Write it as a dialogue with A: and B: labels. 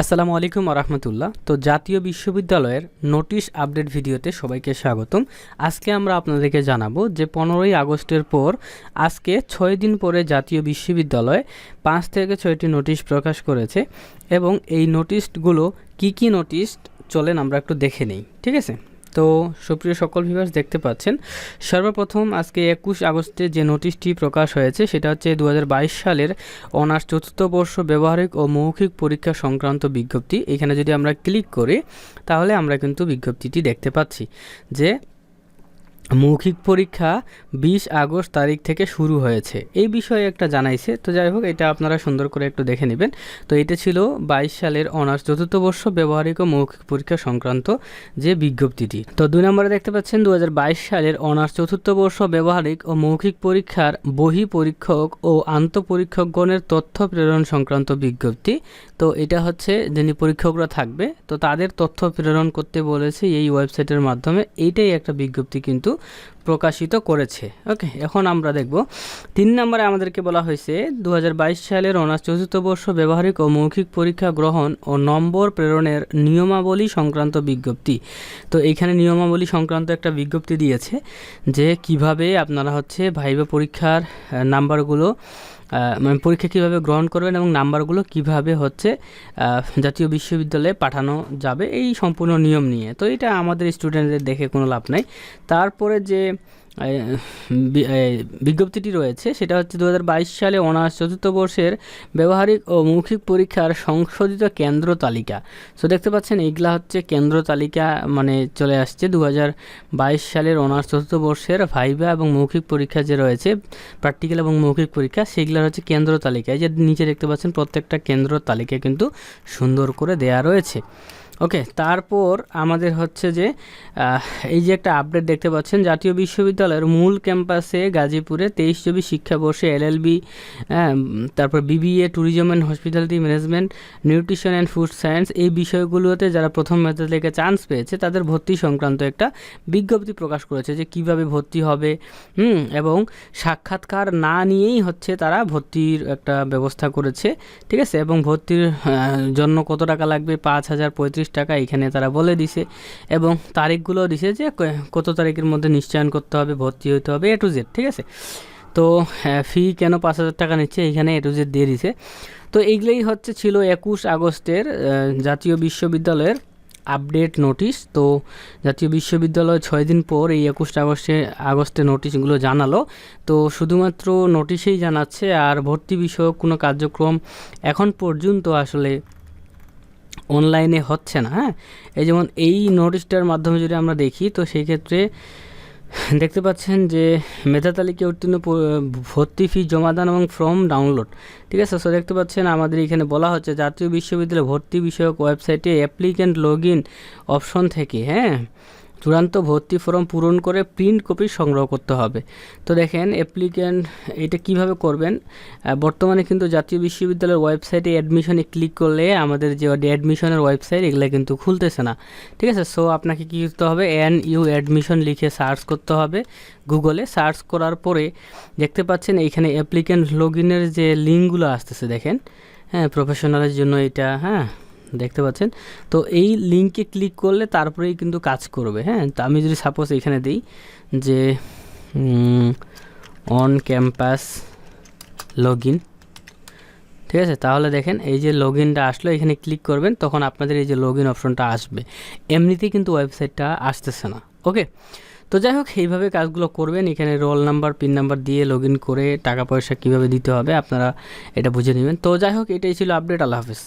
A: আসসালামু আলাইকুম রহমতুল্লাহ। তো জাতীয় বিশ্ববিদ্যালয়ের নোটিশ আপডেট ভিডিওতে সবাইকে স্বাগতম। আজকে আমরা আপনাদেরকে জানাব যে পনেরোই আগস্টের পর আজকে ছয় দিন পরে জাতীয় বিশ্ববিদ্যালয় পাঁচ থেকে ছয়টি নোটিশ প্রকাশ করেছে এবং এই নোটিশগুলো কি কি নোটিশ চলেন আমরা একটু দেখে নেই, ঠিক আছে? তো সুপ্রিয় সকল ভিউয়ার্স দেখতে পাচ্ছেন, সর্বপ্রথম আজকে একুশ আগস্টে যে নোটিশটি প্রকাশ হয়েছে সেটা হচ্ছে দু হাজার বাইশ সালের অনার্স চতুর্থ বর্ষ ব্যবহারিক ও মৌখিক পরীক্ষা সংক্রান্ত বিজ্ঞপ্তি। এখানে যদি আমরা ক্লিক করি, তাহলে আমরা কিন্তু বিজ্ঞপ্তিটি দেখতে পাচ্ছি যে মৌখিক পরীক্ষা বিশ আগস্ট তারিখ থেকে শুরু হয়েছে। এই বিষয়ে একটা জানাইছে। তো যাই হোক, এটা আপনারা সুন্দর করে একটু দেখে নেবেন। তো এটা ছিল বাইশ সালের অনার্স চতুর্থ বর্ষ ব্যবহারিক ও মৌখিক পরীক্ষা সংক্রান্ত যে বিজ্ঞপ্তিটি। তো দুই নম্বরে দেখতে পাচ্ছেন দু হাজার বাইশ সালের অনার্স চতুর্থ বর্ষ ব্যবহারিক ও মৌখিক পরীক্ষার বহি পরীক্ষক ও আন্তঃপরীক্ষকগণের তথ্য প্রেরণ সংক্রান্ত বিজ্ঞপ্তি। তো এটা হচ্ছে যিনি পরীক্ষকরা থাকবে, তো তাদের তথ্য প্রেরণ করতে বলেছে এই ওয়েবসাইটের মাধ্যমে। এইটাই একটা বিজ্ঞপ্তি কিন্তু। প্রকাশিত করেছে। ওকে এখন আমরা দেখব। তিন নম্বরে আমাদেরকে বলা হয়েছে দু হাজার বাইশ সালের অনার্স চতুর্থ বর্ষ ব্যবহারিক ও মৌখিক পরীক্ষা গ্রহণ ও নম্বর প্রেরণের নিয়মাবলী সংক্রান্ত বিজ্ঞপ্তি। তো এইখানে নিয়মাবলী সংক্রান্ত একটা বিজ্ঞপ্তি দিয়েছে যে কীভাবে আপনারা হচ্ছে ভাইবা পরীক্ষার নাম্বারগুলো মানে পরীক্ষা কীভাবে গ্রহণ করবেন এবং নাম্বারগুলো কীভাবে হচ্ছে জাতীয় বিশ্ববিদ্যালয়ে পাঠানো যাবে, এই সম্পূর্ণ নিয়ম নিয়ে। তো এটা আমাদের স্টুডেন্টদের দেখে কোনো লাভ নাই। তারপরে যে বিজ্ঞপ্তিটি রয়েছে, সেটা হচ্ছে দু হাজার বাইশ সালে অনার্স চতুর্থ বর্ষের ব্যবহারিক ও মৌখিক পরীক্ষার সংশোধিত কেন্দ্র তালিকা। সো দেখতে পাচ্ছেন, এইগুলা হচ্ছে কেন্দ্র তালিকা মানে চলে আসছে দু হাজার বাইশ সালের অনার্স চতুর্থ বর্ষের ভাইবা এবং মৌখিক পরীক্ষা যে রয়েছে, প্র্যাকটিক্যাল এবং মৌখিক পরীক্ষা সেগুলোর হচ্ছে কেন্দ্র তালিকা। এই যে নিচে দেখতে পাচ্ছেন, প্রত্যেকটা কেন্দ্র তালিকা কিন্তু সুন্দর করে দেয়া রয়েছে। ওকে তারপর আমাদের হচ্ছে যে এই যে একটা আপডেট দেখতে পাচ্ছেন, জাতীয় বিশ্ববিদ্যালয়ের মূল ক্যাম্পাসে গাজীপুরে তেইশ চব্বিশ শিক্ষাবর্ষে এলএলবি তারপর BBA tourism and hospitality management nutrition and food science এই বিষয়গুলোতে যারা প্রথম মেধা থেকে চান্স পেয়েছে, তাদের ভর্তি সংক্রান্ত একটা বিজ্ঞপ্তি প্রকাশ করেছে যে কীভাবে ভর্তি হবে এবং সাক্ষাৎকার না নিয়েই হচ্ছে তারা ভর্তির একটা ব্যবস্থা করেছে, ঠিক আছে? এবং ভর্তির জন্য কত টাকা লাগবে? পাঁচ হাজার পঁয়ত্রিশ টাকা এখানে তারা বলে দিছে। এবং তারিখগুলো দিছে যে কত তারিখের মধ্যে নিশ্চয়ন করতে হবে, ভর্তি হতে হবে এ টু জেড ঠিক আছে? তো ফি কেন পাঁচ হাজার টাকা নিচ্ছে? এখানে এ টু জেড দিয়ে দিছে। তো এইগুলোই হচ্ছে ছিল একুশ আগস্টের জাতীয় বিশ্ববিদ্যালয়ের আপডেট নোটিশ। তো জাতীয় বিশ্ববিদ্যালয় ছয় দিন পর এই একুশ আগস্টে আগস্টে নোটিশগুলো জানালো। তো শুধুমাত্র নোটিশেই জানাচ্ছে, আর ভর্তি বিষয়ক কোনো কার্যক্রম এখন পর্যন্ত আসলে অনলাইনে হচ্ছে না হ্যাঁ? এই যেমন এই নোটিশটার মাধ্যমে যদি আমরা দেখি, তো সেই ক্ষেত্রে দেখতে পাচ্ছেন যে মেধা তালিকায় উত্তীর্ণ ভর্তি ফি জমাদান এবং ফর্ম ডাউনলোড ঠিক আছে? সো দেখতে পাচ্ছেন আমাদের এখানে বলা হচ্ছে জাতীয় বিশ্ববিদ্যালয় ভর্তি বিষয়ক ওয়েবসাইটে অ্যাপ্লিক্যান্ট লগ ইন অপশন থেকে হ্যাঁ? চূড়ান্ত ভর্তি ফর্ম পূরণ করে প্রিন্ট কপি সংগ্রহ করতে হবে। তো দেখেন অ্যাপ্লিক্যান্ট এটা কীভাবে করবেন? বর্তমানে কিন্তু জাতীয় বিশ্ববিদ্যালয়ের ওয়েবসাইটে অ্যাডমিশনে ক্লিক করলে আমাদের যে অ্যাডমিশনের ওয়েবসাইট এগুলো কিন্তু খুলতেছে না। ঠিক আছে? সো আপনাকে কী করতে হবে? এন ইউ অ্যাডমিশন লিখে সার্চ করতে হবে। গুগলে সার্চ করার পরে দেখতে পাচ্ছেন এইখানে অ্যাপ্লিক্যান্ট লগ ইনের যে লিঙ্কগুলো আসতেছে, দেখেন? হ্যাঁ প্রফেশনালের জন্য এটা হ্যাঁ? দেখতে পাচ্ছেন? তো এই লিঙ্কে ক্লিক করলে তারপরেই কিন্তু কাজ করবে হ্যাঁ? তো আমি যদি সাপোজ এখানে দিই যে অন ক্যাম্পাস লগ ইন ঠিক আছে? তাহলে দেখেন এই যে লগ ইনটা আসলো, এখানে ক্লিক করবেন, তখন আপনাদের এই যে লগ ইন অপশনটা আসবে। এমনিতেই কিন্তু ওয়েবসাইটটা আসতেছে না ওকে তো যাই হোক, এইভাবে কাজগুলো করবেন। এখানে রোল নাম্বার পিন নাম্বার দিয়ে লগ করে টাকা পয়সা কীভাবে দিতে হবে, আপনারা এটা বুঝে নেবেন। তো যাই হোক, এটাই ছিল আপডেট আল্লাহ হাফিজ।